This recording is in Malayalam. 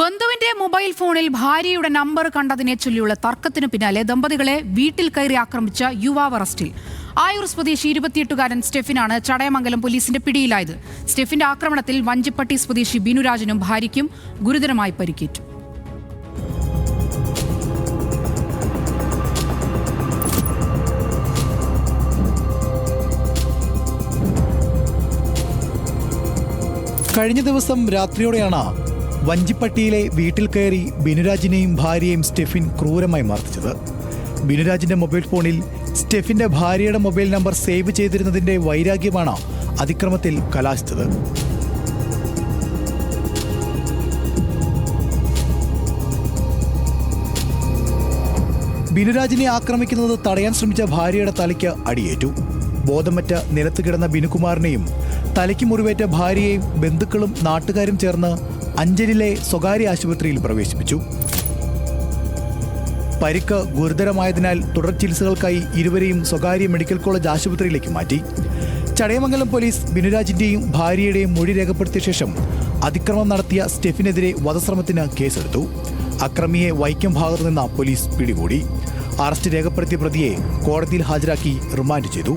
ബന്ധുവിന്റെ മൊബൈൽ ഫോണിൽ ഭാര്യയുടെ നമ്പർ കണ്ടതിനെ ചൊല്ലിയുള്ള തർക്കത്തിനു പിന്നാലെ ദമ്പതികളെ വീട്ടിൽ കയറി ആക്രമിച്ച യുവാവ് അറസ്റ്റിൽ. ആയൂർ സ്വദേശി ഇരുപത്തിയെട്ടുകാരൻ സ്റ്റെഫിനാണ് ചടയമംഗലം പോലീസിന്റെ പിടിയിലായത്. സ്റ്റെഫിന്റെ ആക്രമണത്തിൽ വഞ്ചിപ്പട്ടി സ്വദേശി ബിനുരാജനും ഭാര്യയ്ക്കും ഗുരുതരമായി പരിക്കേറ്റു. കഴിഞ്ഞ ദിവസം രാത്രിയോടെയാണ് വഞ്ചിപ്പട്ടിയിലെ വീട്ടിൽ കയറി ബിനുരാജിനെയും ഭാര്യയെയും സ്റ്റെഫിൻ ക്രൂരമായി മർദ്ദിച്ചത്. ബിനുരാജിന്റെ മൊബൈൽ ഫോണിൽ സ്റ്റെഫിന്റെ ഭാര്യയുടെ മൊബൈൽ നമ്പർ സേവ് ചെയ്തിരുന്നതിന്റെ വൈരാഗ്യമാണ് അതിക്രമത്തിൽ കലാശിച്ചത്. ബിനുരാജിനെ ആക്രമിക്കുന്നത് തടയാൻ ശ്രമിച്ച ഭാര്യയുടെ തലയ്ക്ക് അടിയേറ്റു. ബോധമറ്റ നിലത്ത് കിടന്ന ബിനുകുമാറിനെയും തലയ്ക്ക് മുറിവേറ്റ ഭാര്യയെയും ബന്ധുക്കളും നാട്ടുകാരും ചേർന്ന് അഞ്ചലിലെ സ്വകാര്യ ആശുപത്രിയിൽ പ്രവേശിപ്പിച്ചു. പരിക്ക് ഗുരുതരമായതിനാൽ തുടർ ചികിത്സകൾക്കായി ഇരുവരെയും സ്വകാര്യ മെഡിക്കൽ കോളേജ് ആശുപത്രിയിലേക്ക് മാറ്റി. ചടയമംഗലം പോലീസ് ബിനുരാജിന്റെയും ഭാര്യയുടെയും മൊഴി രേഖപ്പെടുത്തിയ ശേഷം അതിക്രമം നടത്തിയ സ്റ്റെഫിനെതിരെ വധശ്രമത്തിന് കേസെടുത്തു. അക്രമിയെ വൈക്കം ഭാഗത്തു നിന്ന് പോലീസ് പിടികൂടി. അറസ്റ്റ് രേഖപ്പെടുത്തിയ പ്രതിയെ കോടതിയിൽ ഹാജരാക്കി റിമാൻഡ് ചെയ്തു.